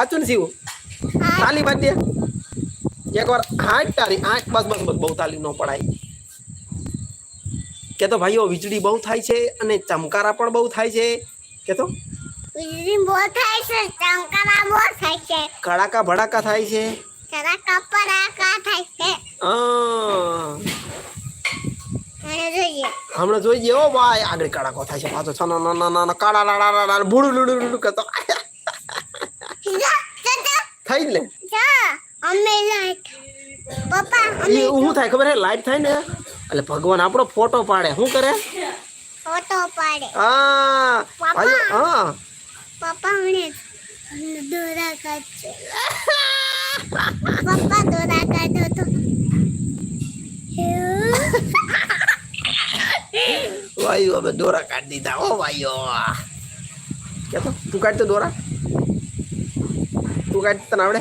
સાચું ને શિવ? તાલી બાંધી દે. એકવાર હાથ તારી આઠ બસ બસ બસ બહુ તાલી ન પડાય. કે તો ભાઈઓ વીજળી બહુ થાય છે અને ચમકારા પણ બહુ થાય છે. કે તો વીજળી બહુ થાય છે ચમકારા બહુ થાય છે. કડાકા ભડાકા થાય છે. કડાકા ભડાકા થાય છે. મને જોઈએ. ઓ જોઈ ભાઈ આગળ કડાકો થાય છે. પાછો ના ના ના ના કાળા લાડા લાડા ભૂડું લૂડું લૂડું કરતો જા જા ને અમે લાઈટ પપ્પા અમે હું થાય ખબર હે લાઈટ થાય ને એટલે ભગવાન આપણો ફોટો પાડે શું કરે ફોટો પાડે હા પપ્પા હા પપ્પા મને દોરા કાચે પપ્પા દોરા કાઢો તો વાયુ અમે દોરા કાઢી દીધા ઓ ભાઈઓ કે તો તું કાઢતો દોરા તું કાઢ તને આવડે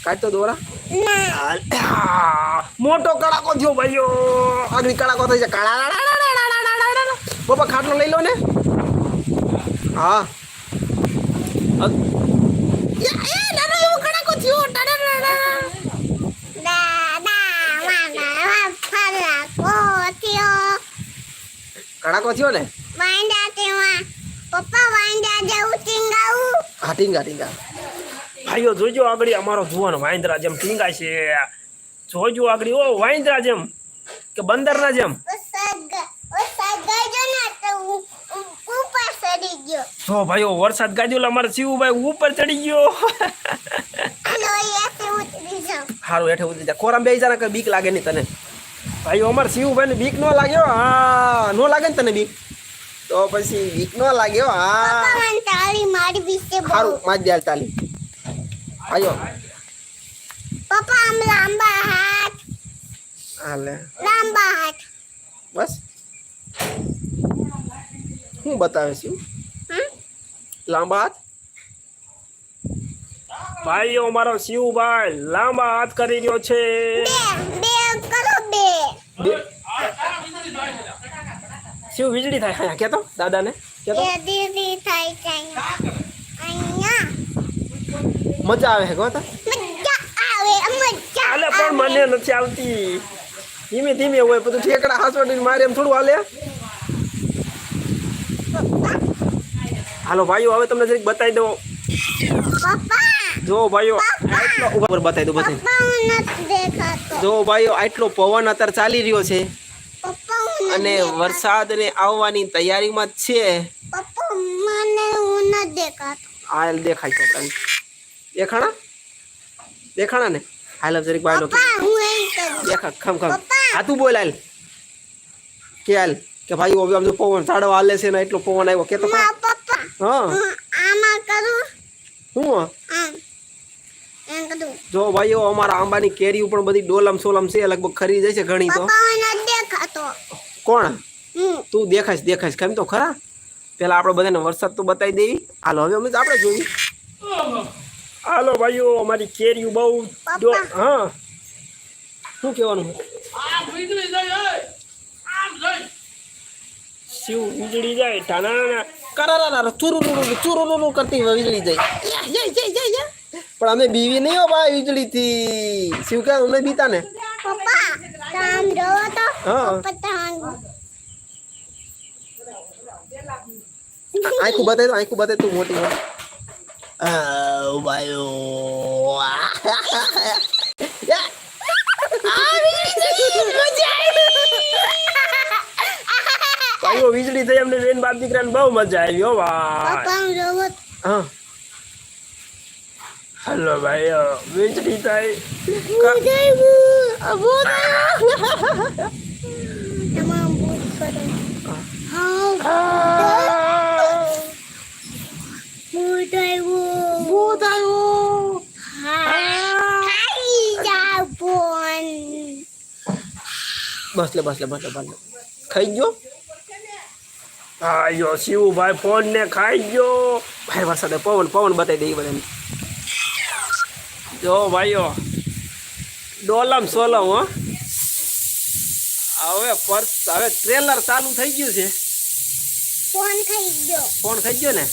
પપ્પા દોરા મોટો કડાકો થયો ભાઈઓ આગળ કડાકો થઈ છે કાળા બાપા ખાટલો લઈ લો ને હા કડાકો થયો ને હા ટીંગા ટીંગા. ભાઈઓ જોજો આગળ અમારો જુવાનો વાંદરા જેમ ટીંગા છે. જોજો આગળ ઓ વાંદરા જેમ કે બંદરના જેમ. જો ભાઈઓ વરસાદ ગાજુલા અમારા શિવભાઈ ઉપર ચડી ગયો. સારું હેઠે ઉતરી જા. કોરામ બે જા કઈ બીક લાગે નહીં તને. ભાઈઓ અમારા શિવભાઈ ને બીક ન લાગ્યો હા ન લાગે ને તને બીક? તો પછી વીક નો લાગ્યો હા તાળી મારી વિશે બહુ. સારું માજ દે તાળી આયો. ભાઈઓ પપ્પા આમ લાંબા હાથ. હાલે. લાંબા હાથ. બસ. હું બતાવે છે હમ? લાંબા હાથ? ભાઈઓ મારો શિવભાઈ લાંબા હાથ કરી રહ્યો છે. બે બે કરો બે. બે- શિવ વીજળી થાય? હા કેતો દાદાને કેતો થાય અહીંયા? મજા આવે હે કહો તો મજા આવે મજા હાલે પણ મને નથી આવતી. ધીમે ધીમે હોય બધું ઠેકડા હાસોડીને મારે એમ થોડું હાલે. હાલો ભાઈઓ હવે તમને જરીક બતાવી દઉં. જો ભાઈઓ આટલો ઉપર બતાવી દઉં બતાવી જો ભાઈઓ આટલો પવન અત્યારે ચાલી રહ્યો છે. અને વરસાદ ને વરસાદને આવવાની તૈયારીમાં છે. પપ્પા મને હું ન દેખાતો. હાલ દેખાય છે આપણને દેખાણા? દેખાણા ને? હાલ જરીક એમ કરું. દેખા ખમ ખમ. પપ્પા. તું બોલ હાલ. કે હાલ કે ભાઈ ઓબી આમ પવન ઝાડો હાલે છે ને એટલો પવન આવ્યો. કે તો પપ્પા હા. આમાં કરું? હું? આમ. જો ભાઈઓ અમારા આંબાની કેરીઓ પણ બધી ડોલમ સોલમ છે લગભગ ખરી છે ઘણી તો. દેખાતો. કોણ? તું દેખાઈશ દેખાશ કેમ તો ખરા. પેલા આપણે બધાને વરસાદ તો બતાવી દેવી. હાલો હવે અમે તો આપણે જોઈ હાલો ભાઈઓ અમારી કેરીઓ બહુ. હા. શું કહેવાનું? શિવ વીજળી જાય ટાણા કરારા ચુરુરુ ચુરુરુ કરતી વીજળી જાય. પણ અમે બીવી નહીં હો ભાઈ વીજળીથી. શિવ કે અમે બીતા ને પપ્પા તો. હા. પપ્પા તામ આખું બતાય તો આખું બતાય તું મોટી ભાઈઓ વીજળી થઈ અમને બેન બાપ દીકરાને બહુ મજા આવી હો ભાઈ. હું હલો ભાઈઓ વીજળી થઈ. તમામ ભૂત કરો હા ભૂત આવ્યું ભૂત આવ્યો બસ લે બસ લે બસ લે બસ લે. ખાઈ ગયો? આયો શિવભાઈ ફોન ને ખાઈ ગયો. ભાઈ વરસાદે પવન પવન બતાવી દે બધાને જો ભાઈઓ ડોલમ સોલમ હો. હવે પર્સ હવે ટ્રેલર ચાલુ થઈ ગયું છે. ફોન ખાઈ ગયો. ફોન થઈ ગયો ને?